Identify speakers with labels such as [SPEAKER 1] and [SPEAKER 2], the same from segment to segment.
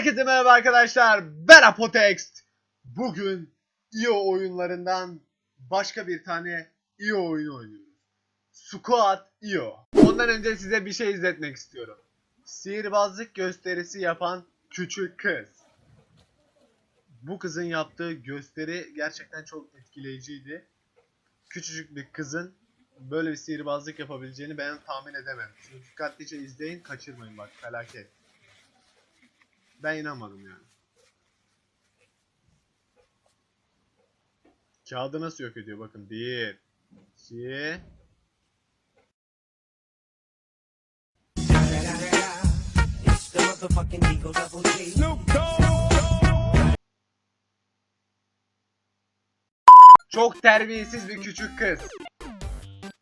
[SPEAKER 1] Herkese merhaba arkadaşlar. Ben Apotext. Bugün IO oyunlarından başka bir tane IO oyunu oynuyoruz. Squad IO. Ondan önce size bir şey izletmek istiyorum. Sihirbazlık gösterisi yapan küçük kız. Bu kızın yaptığı gösteri gerçekten çok etkileyiciydi. Küçücük bir kızın böyle bir sihirbazlık yapabileceğini ben tahmin edemem. Şimdi dikkatlice izleyin, kaçırmayın bak felaket. Ben inanmadım yani. Kağıdı nasıl yok ediyor bakın. Bir, iki. Çok terbiyesiz bir küçük kız.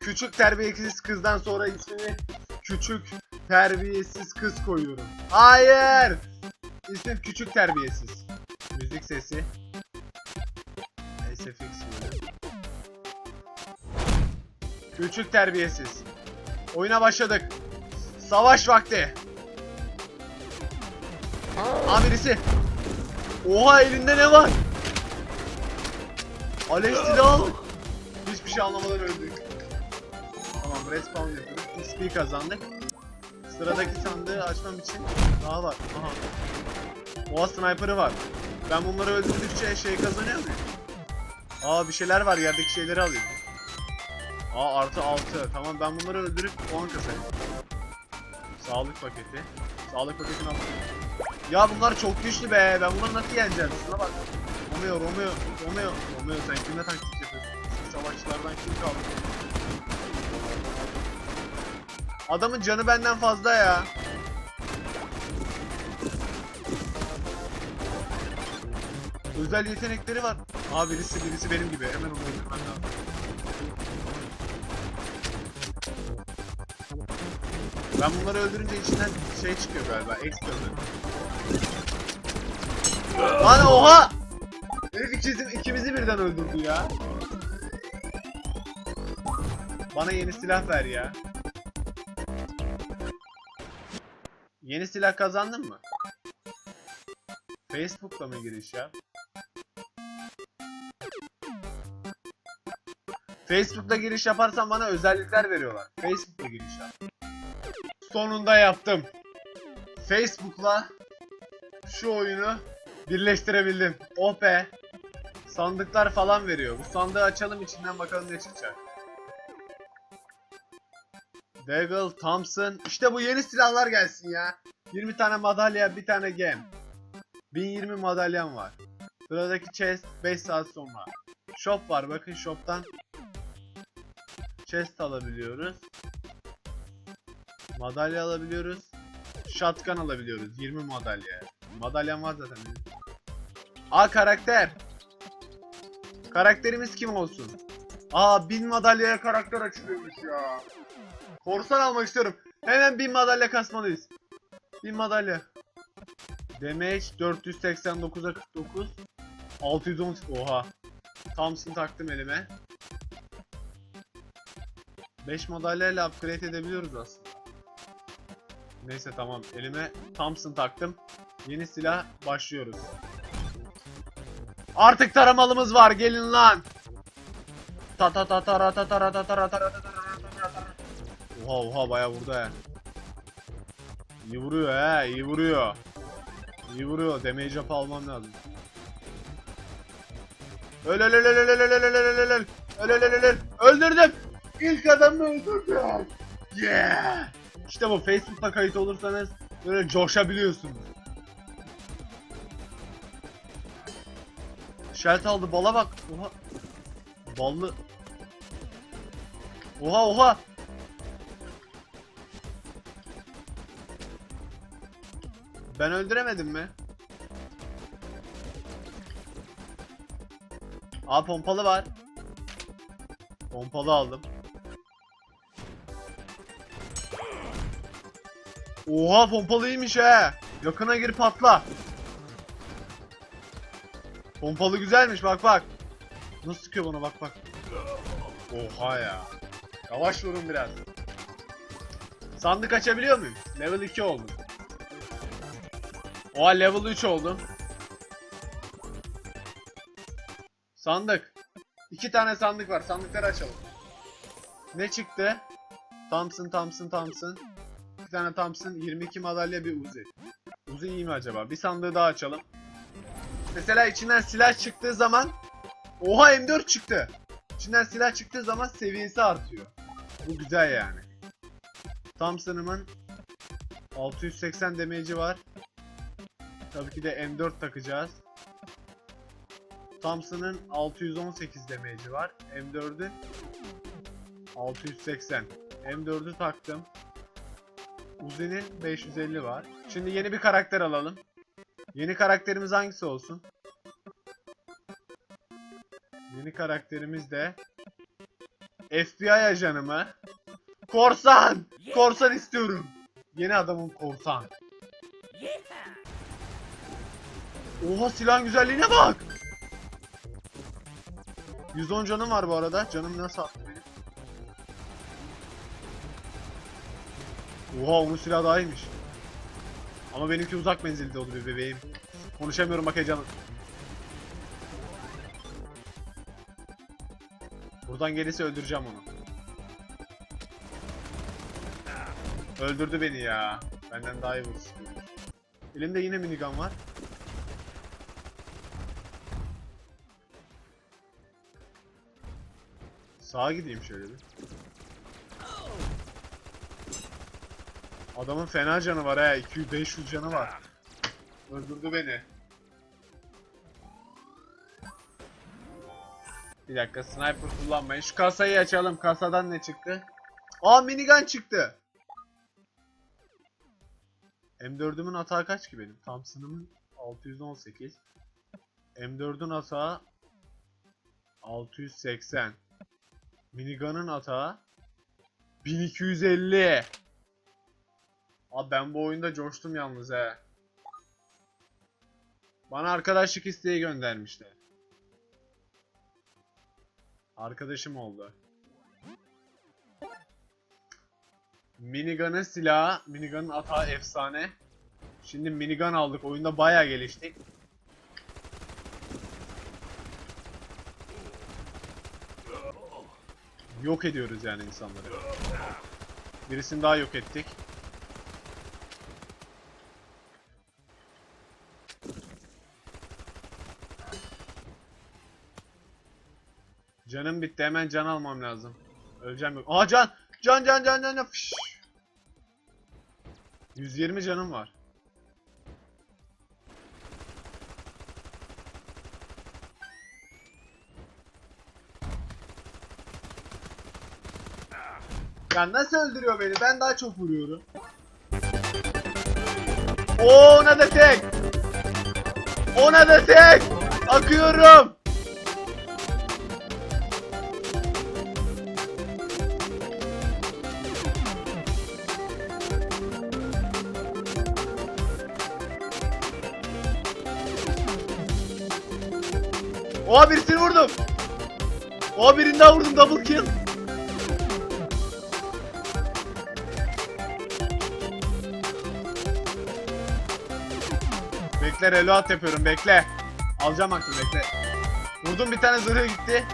[SPEAKER 1] Küçük terbiyesiz kızdan sonra ismini küçük terbiyesiz kız koyuyorum. Hayır! İsim küçük terbiyesiz. Müzik sesi. SFX böyle. Küçük terbiyesiz. Oyuna başladık. Savaş vakti. Aa birisi. Oha elinde ne var? Alev silahı. Hiçbir şey anlamadan öldük. Tamam respawn yapıyoruz. XP kazandık. Sıradaki sandığı açmam için daha var. Aha. Oha sniper'ı var. Ben bunları öldürdükçe şey kazanıyor muyum? Aa bir şeyler var yerdeki şeyleri alayım. Aa artı 6. Tamam ben bunları öldürüp puan kazanayım. Sağlık paketi. Sağlık paketini alayım. Ya bunlar çok güçlü be. Ben bunları nasıl yeneceğim? Şuna bak. Romeo, Romeo, Romeo. Romeo sen kimle taktik yapıyorsun? Savaşçılardan kim kaldı? Adamın canı benden fazla ya. Özel yetenekleri var. Aa birisi birisi benim gibi. Hemen onu öldürmem lazım. Ben bunları öldürünce içinden şey çıkıyor galiba. Öldürüyor. Lan oha! Herif ikimizi, ikimizi birden öldürdü ya. Bana yeni silah ver ya. Yeni silah kazandın mı? Facebook'la mı giriş ya? Facebook'ta giriş yaparsan bana özellikler veriyorlar. Facebook'ta giriş yap. Sonunda yaptım. Facebook'la şu oyunu birleştirebildim. Oh be. Sandıklar falan veriyor. Bu sandığı açalım içinden bakalım ne çıkacak. Deagle, Thompson. İşte bu yeni silahlar gelsin ya. 20 tane madalya, bir tane gem. 1020 madalyam var. Sıradaki chest 5 saat sonra. Shop var. Bakın shop'tan chest alabiliyoruz. Madalya alabiliyoruz. Shotgun alabiliyoruz. 20 madalya. Madalyam var zaten. Aa karakter. Karakterimiz kim olsun? Aa 1000 madalyaya karakter açılıyormuş ya. Korsan almak istiyorum. Hemen 1000 madalya kasmalıyız. 1000 madalya. Damage 489'a 49. 610 oha. Thompson taktım elime. 5 madalyayla upgrade edebiliyoruz aslında. Neyse tamam. Elime Thompson taktım. Yeni silah başlıyoruz. Artık taramalımız var. Gelin lan. Ta ta ta ta ra ta ta ta ta ta. Oha oha baya vurdu he. İyi vuruyor he, iyi vuruyor. İyi vuruyor. Damage up almam lazım. Öl öl öl öl öl öl öl öl öl öl öl öl öl öl öl öldürdüm. İlk adamı öldürdüm. Yeah. İşte bu Facebook'ta kayıt olursanız böyle coşabiliyorsunuz. Şelt aldı bala bak. Oha. Ballı. Oha oha. Ben öldüremedim mi? Aa pompalı var. Pompalı aldım. Oha pompalıymış he. Yakına gir patla. Pompalı güzelmiş bak bak. Nasıl sıkıyor bana bak bak. Oha ya. Yavaş vurun biraz. Sandık açabiliyor muyum? Level 2 oldu. Oha level 3 oldum. Sandık. İki tane sandık var. Sandıkları açalım. Ne çıktı? Thompson, Thompson, Thompson. Bir tane Thompson, 22 madalya bir Uzi. Uzi iyi mi acaba? Bir sandığı daha açalım. Mesela içinden silah çıktığı zaman Oha M4 çıktı. İçinden silah çıktığı zaman seviyesi artıyor. Bu güzel yani. Thompson'ımın 680 damage'i var. Tabii ki de M4 takacağız. Thompson'ın 618 damage'i var. M4'ün 680. M4'ü taktım. Uzi'nin 550 var. Şimdi yeni bir karakter alalım. Yeni karakterimiz hangisi olsun? Yeni karakterimiz de FBI ajanı mı? Korsan! Korsan istiyorum. Yeni adamım korsan. Oha silahın güzelliğine bak. 110 canım var bu arada. Canım nasıl attı Oha onun silahı daha iyiymiş. Ama benimki uzak menzilde oldu bir bebeğim. Konuşamıyorum bak heyecanım. Buradan gelirse öldüreceğim onu. Öldürdü beni ya. Benden daha iyi vursun. Elimde yine minigun var. Sağa gideyim şöyle bir. Adamın fena canı var ha. 200-500 canı var. Öldürdü beni. Bir dakika sniper kullanmayın. Şu kasayı açalım. Kasadan ne çıktı? Aa minigun çıktı. M4'ümün hata kaç ki benim? Thompson'ımın 618. M4'ün hata 680. Minigun'un hata 1250. Abi ben bu oyunda coştum yalnız he. Bana arkadaşlık isteği göndermişler. Arkadaşım oldu. Minigun'ın silahı, Minigun'un atağı efsane. Şimdi minigun aldık. Oyunda bayağı geliştik. Yok ediyoruz yani insanları. Birisini daha yok ettik. Canım bitti. Hemen can almam lazım. Öleceğim yok. Aa can! Can can can can can. Fış. 120 canım var. Ya nasıl öldürüyor beni? Ben daha çok vuruyorum. Oo, ona da tek. Ona da tek. Akıyorum. Oha birisini vurdum. Oha birini daha vurdum double kill. Bekle reload yapıyorum bekle. Alacağım aklını bekle. Vurdum bir tane zırhı gitti.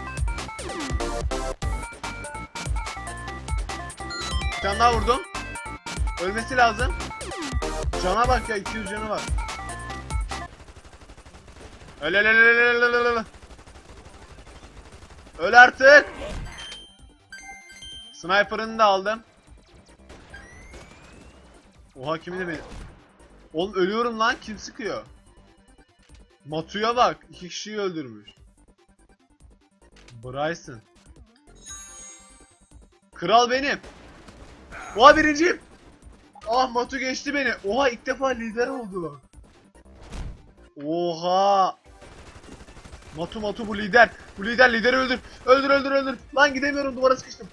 [SPEAKER 1] Bir tane daha vurdum. Ölmesi lazım. Cana bak ya 200 canı var. Öl öl öl öl öl öl öl öl. Artık. Sniper'ını da aldım. Oha kimin de beni... Oğlum ölüyorum lan kim sıkıyor? Matu'ya bak iki kişiyi öldürmüş. Bryson. Kral benim. Oha birinciyim. Ah Matu geçti beni. Oha ilk defa lider oldu. Oha. Matu Matu bu lider. Bu lider lideri öldür. Öldür öldür öldür. Lan gidemiyorum duvara sıkıştım.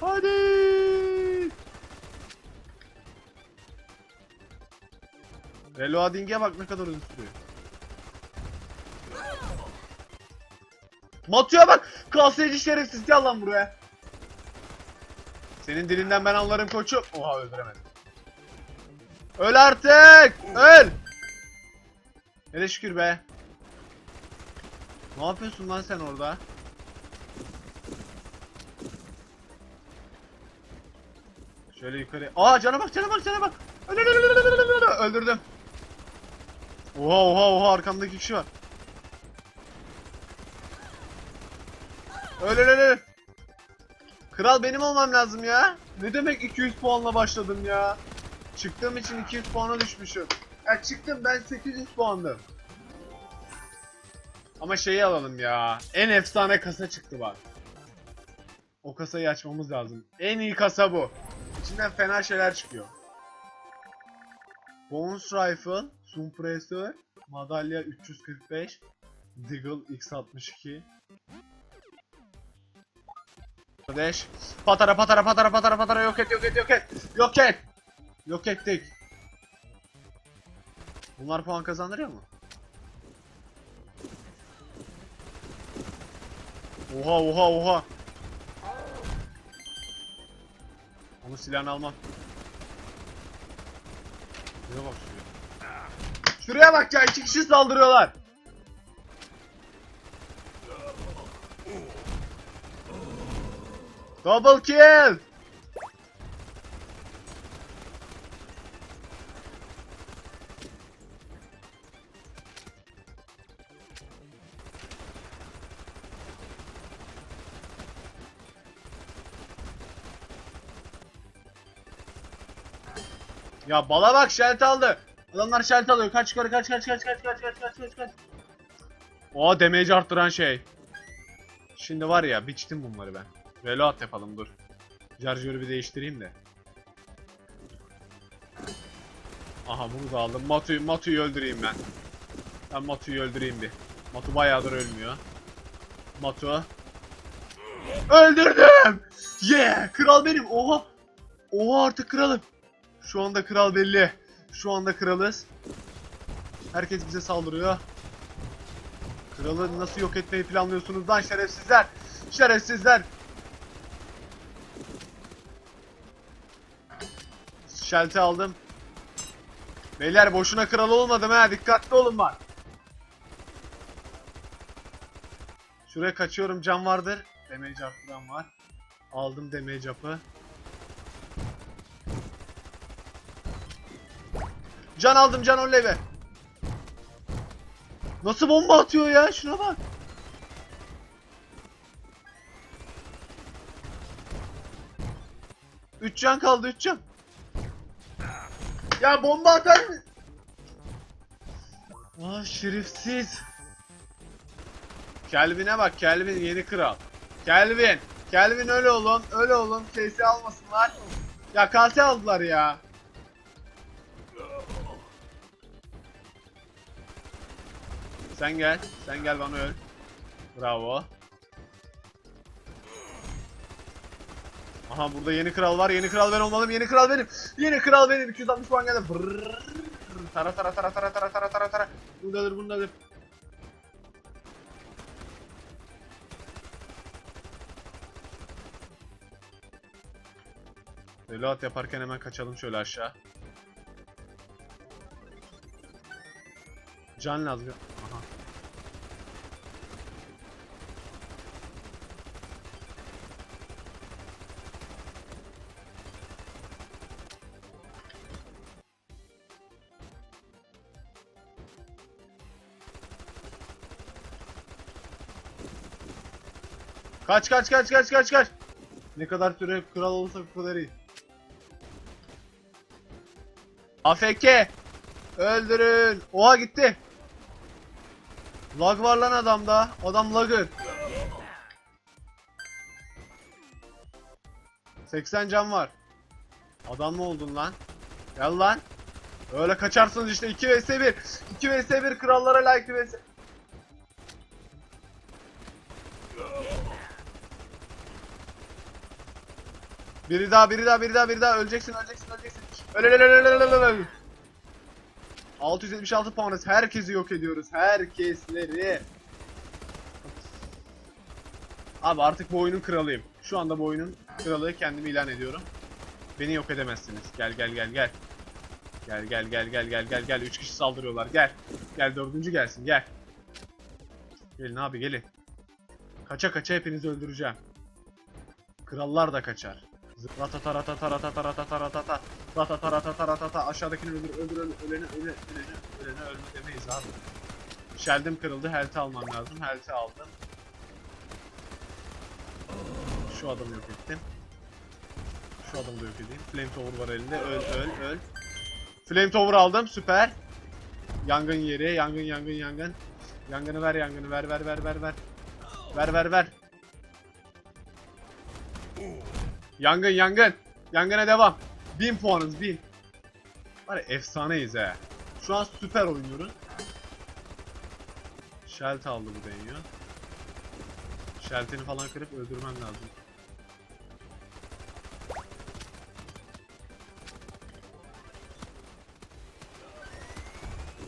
[SPEAKER 1] Hadi. Reloading'e bak ne kadar uzun sürüyor. Matu'ya bak. KSC şerefsiz gel lan buraya. Senin dilinden ben anlarım koçum. Oha öldüremedim. Öl artık! Öl! Hele şükür be. Ne yapıyorsun lan sen orada? Şöyle yukarı. Aa cana bak cana bak cana bak. Öl, öl, öl, öl, öl, öl, öl. Öldürdüm. Oha oha oha arkamdaki kişi var. Öl, öl. Kral benim olmam lazım ya. Ne demek 200 puanla başladım ya. Çıktığım için 200 puana düşmüşüm. Ya çıktım ben 800 puandım. Ama şeyi alalım ya. En efsane kasa çıktı bak. O kasayı açmamız lazım. En iyi kasa bu. İçinden fena şeyler çıkıyor. Bones Rifle, Suppressor, Madalya 345, Deagle X62. Kardeş. Patara patara patara patara patara yok et yok et yok et. Yok et. Yok ettik. Bunlar puan kazandırıyor mu? Oha oha oha. Onu silahını almam. Şuraya bak şuraya. Şuraya bak ya iki kişi saldırıyorlar. Double kill. Ya bala bak şelt aldı. Adamlar şelt alıyor. Kaç yukarı kaç kaç kaç kaç kaç kaç kaç kaç kaç. O damage arttıran şey. Şimdi var ya biçtim bunları ben. Reload yapalım dur. Charger'ı bir değiştireyim de. Aha bunu da aldım. Matu'yu Matu'yu öldüreyim ben. Ben Matu'yu öldüreyim bir. Matu bayağıdır ölmüyor. Matu. Öldürdüm! Yeah! Kral benim. Oha! Oha artık kralım. Şu anda kral belli. Şu anda kralız. Herkes bize saldırıyor. Kralı nasıl yok etmeyi planlıyorsunuz lan şerefsizler? Şerefsizler! Şelte aldım. Beyler boşuna kral olmadım ha dikkatli olun bak. Şuraya kaçıyorum cam vardır. Damage arttıran var. Aldım damage up'ı. Can aldım can oley be. Nasıl bomba atıyor ya şuna bak. Üç can kaldı üç can. Ya bomba atar mı? Ah şerefsiz. Kelvin'e bak Kelvin yeni kral. Kelvin. Kelvin öyle olun öyle olun. KS almasınlar. Ya KS aldılar ya. Sen gel. Sen gel bana öl. Bravo. Aha burada yeni kral var. Yeni kral ben olmalıyım. Yeni kral benim. Yeni kral benim. 260 puan geldi. Brrrr. Tara tara tara tara tara tara tara tara. Bundadır bundadır. Reload yaparken hemen kaçalım şöyle aşağı. Can lazım. Kaç kaç kaç kaç kaç kaç. Ne kadar süre kral olursa o kadar iyi. AFK. Öldürün. Oha gitti. Lag var lan adamda. Adam lagı. 80 can var. Adam mı oldun lan? Gel lan. Öyle kaçarsınız işte 2 vs 1. 2 vs 1 krallara like vs. Biri daha, biri daha, biri daha, biri daha. Öleceksin, öleceksin, öleceksin. Öl, öl, öl, öl, öl, öl, öl, öl. 676 puanız. Herkesi yok ediyoruz. Herkesleri. Abi artık bu oyunun kralıyım. Şu anda bu oyunun kralı kendimi ilan ediyorum. Beni yok edemezsiniz. Gel gel gel gel. Gel gel gel gel gel gel gel. Üç kişi saldırıyorlar. Gel. Gel dördüncü gelsin. Gel. Gelin abi gelin. Kaça kaça hepinizi öldüreceğim. Krallar da kaçar. Ratata ratata ratata ratata ratata ratata ratata ratata aşağıdakini öldür öldür öldür öleni öleni öleni öleni ölme demeyiz abi. Sheldon kırıldı health almam lazım health'i aldım. Şu adamı yok ettim. Şu adamı da yok edeyim. Flame Tower var elinde öl öl öl. Flame Tower aldım süper. Yangın yeri yangın yangın yangın. Yangını ver yangını ver ver ver ver ver. Ver ver ver. Yangın yangın. Yangına devam. 1000 puanız 1000. Var ya efsaneyiz he. Şu an süper oynuyoruz. Shelt aldı bu deniyor. Shelt'ini falan kırıp öldürmem lazım.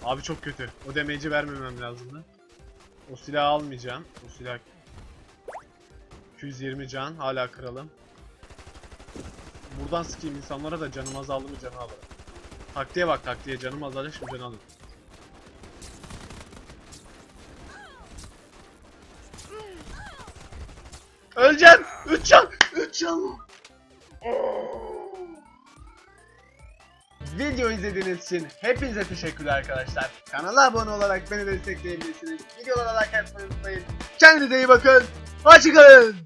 [SPEAKER 1] Abi çok kötü. O damage'i vermemem lazımdı. O silahı almayacağım. O silah 220 can. Hala kralım. Buradan sıkayım insanlara da canım azaldı mı canı alırım. Taktiğe bak taktiğe canım azaldı şimdi canı alırım. Öleceğim! 3 can! 3 can! Video izlediğiniz için hepinize teşekkürler arkadaşlar. Kanala abone olarak beni destekleyebilirsiniz. Videolara like atmayı unutmayın. Kendinize iyi bakın. Hoşçakalın.